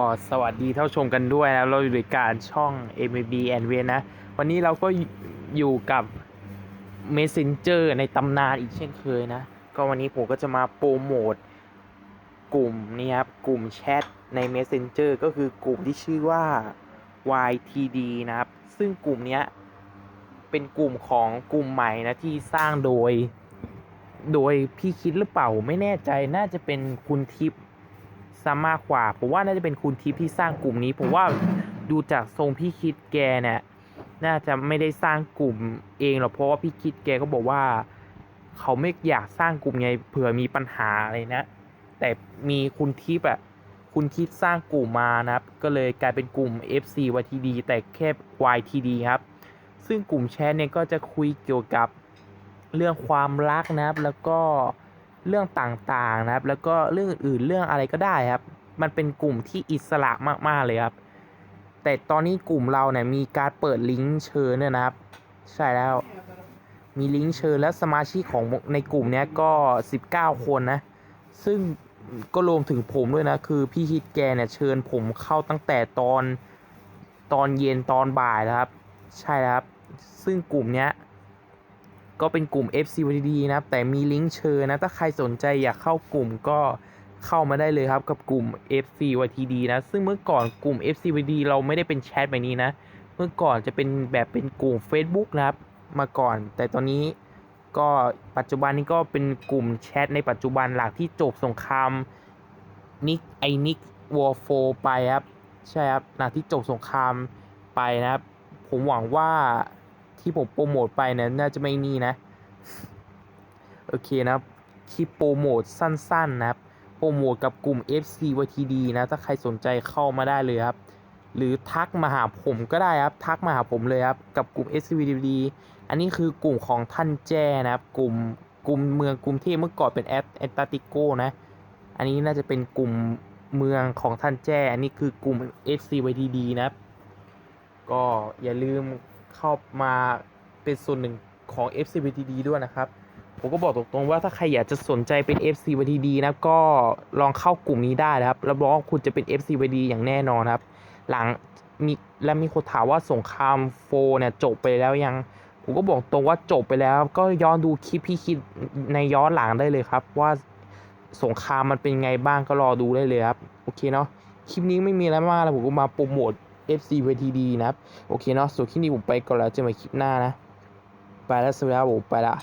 ก็สวัสดีท่านชมกันด้วยนะเราอยู่ในการช่อง m b and v นะ วันนี้เราก็อยู่กับ Messenger ในตำนานอีกเช่นเคยนะ ก็วันนี้ผมก็จะมาโปรโมทกลุ่มนี้ครับ กลุ่มแชทใน Messenger ก็คือกลุ่มที่ชื่อว่า YTD นะครับ ซึ่งกลุ่มนี้เป็นกลุ่มของกลุ่มใหม่นะ ที่สร้างโดย โดยพี่คิดหรือเปล่าไม่แน่ใจน่าจะเป็นคุณทิพย์ ซะมากกว่า ผมว่าน่าจะเป็นคุณทิพย์ที่สร้างกลุ่มนี้ ผมว่าดูจากทรงพี่คิดแกเนี่ยน่าจะไม่ได้สร้างกลุ่มเองหรอกเพราะว่าพี่คิดแกก็บอกว่า เขาไม่อยากสร้างกลุ่มไงเผื่อมีปัญหาอะไรนะ แต่มีคุณทิพย์อะคุณทิพย์สร้างกลุ่มมานะครับ ก็เลยกลายเป็นกลุ่ม FC YTD แต่แค่ YTD ครับ ซึ่งกลุ่มแชทเนี่ยก็จะคุยเกี่ยวกับเรื่องความรักนะครับ แล้วก็ เรื่องต่างๆนะครับ แล้วก็เรื่องอื่นเรื่องอะไรก็ได้ครับ มันเป็นกลุ่มที่อิสระมากๆเลยครับ แต่ตอนนี้กลุ่มเราเนี่ยมีการเปิดลิงก์เชิญเนี่ยนะครับ ใช่แล้ว มีลิงก์เชิญและสมาชิกของในกลุ่มเนี้ยก็ 19 คนนะ ซึ่งก็รวมถึงผมด้วยนะ คือพี่ฮิตแกเนี่ยเชิญผมเข้าตั้งแต่ตอนตอนเย็นตอนบ่ายแล้วครับ ใช่แล้วครับ ซึ่งกลุ่มเนี้ย ก็เป็นกลุ่ม FCVD นะครับแต่มีลิงก์เชิญนะถ้าใครสนใจอยากเข้ากลุ่มก็เข้ามาได้เลยครับกับกลุ่ม FCYTD นะ ซึ่งเมื่อก่อนกลุ่ม FCVD เราไม่ได้เป็นแชทแบบนี้นะ เมื่อก่อนจะเป็นแบบเป็นกลุ่ม Facebook นะครับมาก่อน แต่ตอนนี้ก็ปัจจุบันนี้ก็เป็นกลุ่มแชทในปัจจุบันหลักที่จบสงครามนิกไอนิกวอร์โฟไปครับ ใช่ครับหลังที่จบสงครามไปนะครับ ผมหวังว่า ที่ผมโปรโมทไปเนี่ยน่าจะไม่นี่นะ โอเคนะครับคลิปโปรโมทสั้นๆนะครับ โปรโมทกับกลุ่ม FC YTD นะ ถ้าใครสนใจเข้ามาได้เลยครับ หรือทักมาหาผมก็ได้ครับ ทักมาหาผมเลยครับ กับกลุ่ม FCD อันนี้คือกลุ่มของท่านแจ้นะครับ กลุ่มกลุ่มเมืองกรุงเทพเมื่อก่อนเป็นแอตแอตติโกนะ อันนี้น่าจะเป็นกลุ่มเมืองของท่านแจ้ อันนี้คือกลุ่ม FC YTD นะครับ ก็อย่าลืม เข้ามาเป็นส่วนหนึ่งของ FC YTD ด้วยนะครับ ผมก็บอกตรงๆว่าถ้าใครอยากจะสนใจเป็น FC YTD นะก็ลองเข้ากลุ่มนี้ได้นะครับรับรองคุณจะเป็น FC YTD อย่างแน่นอนครับ หลังมีและมีคนถามว่าสงครามโฟเนี่ยจบไปแล้วยังผมก็บอกตรงว่าจบไปแล้วก็ย้อนดูคลิปพี่คิดในย้อนหลังได้เลยครับ ว่าสงครามมันเป็นไงบ้างก็รอดูได้เลยครับ โอเคเนาะคลิปนี้ไม่มีอะไรมากแล้วผมก็มาโปรโมท FC YTD นะครับ โอเคเนาะส่วนคลิปนี้ผมไปก่อนแล้วเจอกันใหม่คลิปหน้านะ ไปแล้วสวัสดีครับผมไปละ